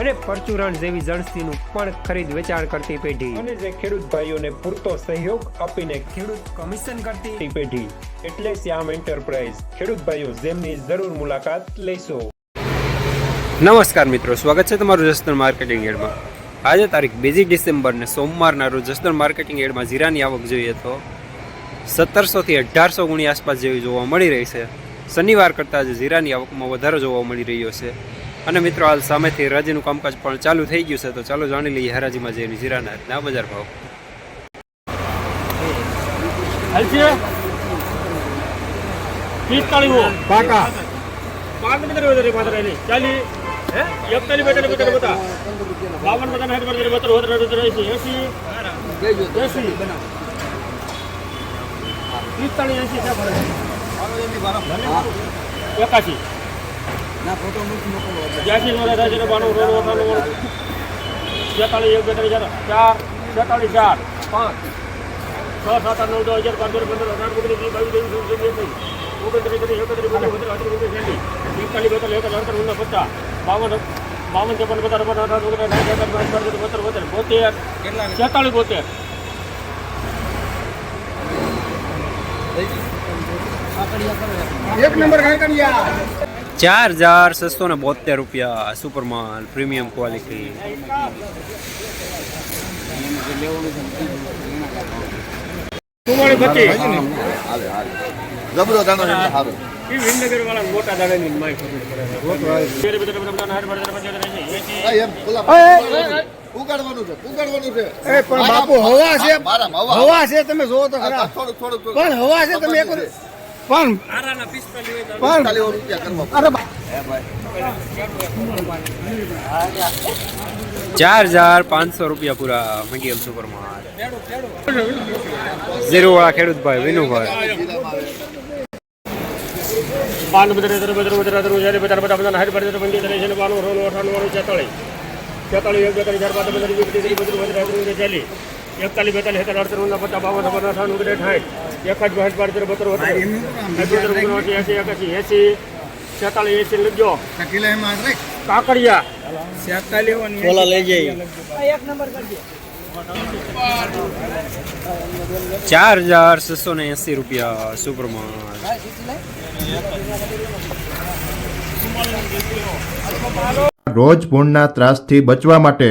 અને પરચુરણ જેવી જણસીનું પણ ખરીદ વેચાણ કરતી પેઢી. અને જે ખેડૂત ભાઈઓને પૂરતો સહયોગ આપીને ખેડૂત કમિશન કરતી પેઢી. એટલે શ્યામ એન્ટરપ્રાઇઝ. ખેડૂત ભાઈઓ જેમની જરૂર મુલાકાત લેશો. નમસ્કાર મિત્રો સ્વાગત છે તમારું જસદણ માર્કેટિંગ એડમાં. આજે તારીખ બીજી ડિસેમ્બર ને સોમવારના રોજ જસદણ માર્કેટિંગ એડમાં જીરાની આવક જોઈએ તો સત્તરસોથી અઢારસો ગુણી આસપાસ જેવી જોવા મળી રહી છે. શનિવાર કરતાં આજે જીરાની આવકમાં વધારો જોવા મળી રહ્યો છે. અને મિત્રો હાલ સામેથી હરાજીનું કામકાજ પણ ચાલુ થઈ ગયું છે તો ચાલો જાણી લઈએ હરાજીમાં જઈને જીરાના ના બજાર ભાવ. એકાશી. બ્યાસી નો થાય છે બાણું રોડ અઠાણું વાળું છેતાલીસ એક બેતાલીસ ચાર ચાર છેતાલીસ ચાર પાંચ છ સાત આઠ નવ દસ હજાર પાંચસો પંદર અઢાર ઓગણીસ વીસ બાવીસ ત્રેવીસ ચોવીસ એકવીસ ઓગણત્રીસ ત્રીસ એકત્રીસ બત્રીસ બત્રીસ અઠત્રીસ ઓગણીસ એંસી એકતાલીસ બેતાલીસ એક અડતાલીસ ઓગણીસ પચાસ બાવન બાવન ચોપન પચાસ પચાસ અઢાર ઓગણીસ સાઠ અઢાર બાર બત્રીસ બોતેર બોતેર છેતાળીસ બોતેર એક નંબર કાંકરિયા ચાર હજાર છસો ને બોતેર રૂપિયા સુપરમાલ પ્રીમિયમ ક્વોલિટી. ઉગાડવાનું છે ઉગાડવાનું છે પણ બાપુ હવા છે. હવા હવા છે તમે જોવો તો ખરા. પણ હવા છે તમે એક પણ પણ બા- ચાર હજાર પાંચસો રૂપિયા પૂરા મીડિયમ સુપરમાલ ઝીરો વાળા ખેડૂતભાઈ વિનુભાઈ પાંચ બધા ત્રીસ બધા બત્રીસ ત્રીસ ચાલીસ બધા બધા પચાસ સાઠ બાર તેર છે એંસી બાનું રોનું અઠાણું વાળું ચેતાળી ચેતાળી એક ત્રણ ચાર પાંચ બધા વીસ એકતાલીસ બેતાલીસ સત્તર અડતર ઊંધા પચાસ બાવન છપ્પન અઠાણું ઓગણીસ સાઠ એક જ બાર બાર બતર બત્તર એસી એકાસી એસી છેતાલીસ એસી રાખ. કાકડિયા લઈ જઈએ. ચાર હજાર છસો ને એસી રૂપિયા સુપ્રમાણ. રોજ ભૂણના ત્રાસથી બચવા માટે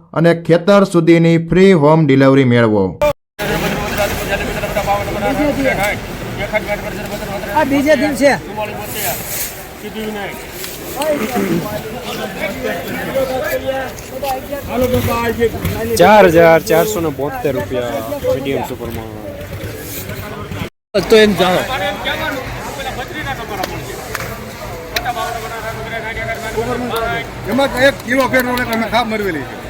અને ખેતર સુધીની ફ્રી હોમ ડિલિવરી મેળવો. આ બીજે આજે ચાર હજાર ચારસો ને બોતેર રૂપિયા મીડિયમ સુપરમાલ તો એમ જાણો. એમાં એક કિલો ફેર નો તમે ખાપ મરવેલી છે.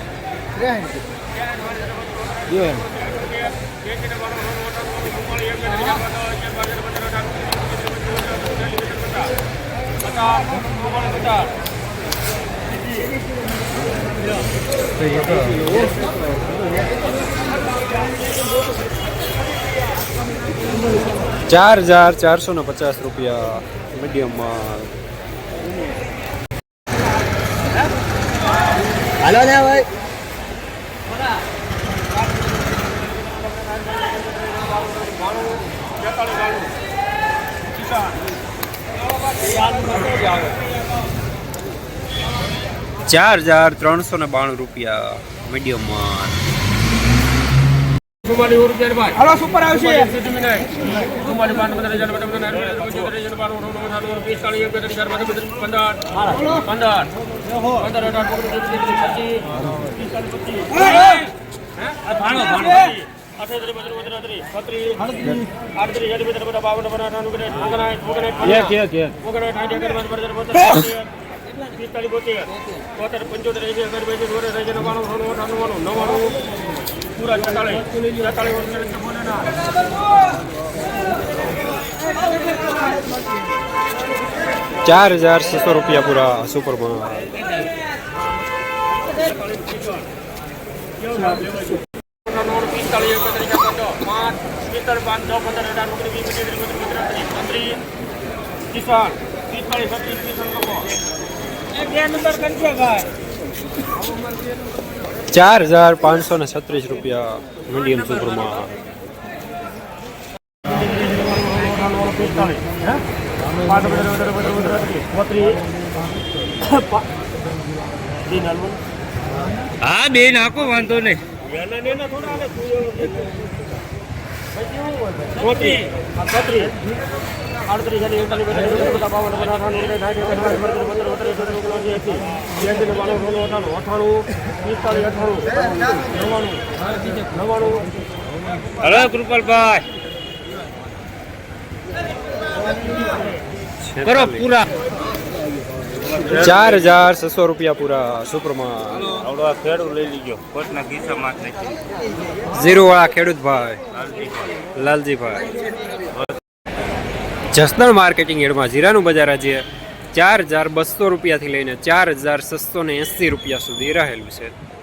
ચાર હજાર ચારસો ને પચાસ રૂપિયા મીડિયમ માલ હાલો ને ભાઈ ચાર હજાર ત્રણસો ને બાણું રૂપિયા મીડિયમ માલ ચુમ્માલીસ રૂપિયા ભાઈ હાલો સુપર આવશે ચુમ્માલીસ પાંચ પંદર પિસ્તાળીસ બોતેર બોતેર પંચોતેર એસી અગર બેસી વર્ષ હજાર નવ્વાણું સોનું અઠાણું નવ્વાણું પૂરા ચાર હજાર છસો રૂપિયા પૂરા સુપરમાં પિસ્તાળીસ એકત્રીસ પંદર પાંચ પિસ્તાળીસ પાંચ છ પંદર અઢાર ઓગણીસ વીસ પચીસ ત્રીસ બત્રીસ ત્રીસ પાંત્રીસ કિસાન પિસ્તાળીસ છત્રીસ કિસાન લોકો ચાર હજાર પાંચસો ને છત્રીસ રૂપિયા મીડિયમ સુપરમાં બત્રીસ હા બે નાખો વાંધો નહીં આડત્રીસ, ચાલીસ, એકતાલીસ, બધા બાવન, બધા અઠાણું, અઠાણું, અઠાણું, પિસ્તાળીસ, અઠાણું, નવ્વાણું, નવ્વાણું, હલો કૃપાલભાઈ. કરો પૂરા. ચાર હજાર છસો રૂપિયા પૂરા સુપ્રમાન ખેડૂત લઈ લીજો. કોટના ખિસ્સામાં ઝીરો વાળા ખેડૂત ભાઈ. લાલજીભાઈ. જસનલ માર્કેટિંગ હેડમાં જીરાનું બજાર આજે ચાર હજાર બસો રૂપિયાથી લઈને ચાર હજાર છસો ને એંસી રૂપિયા સુધી રહેલું છે.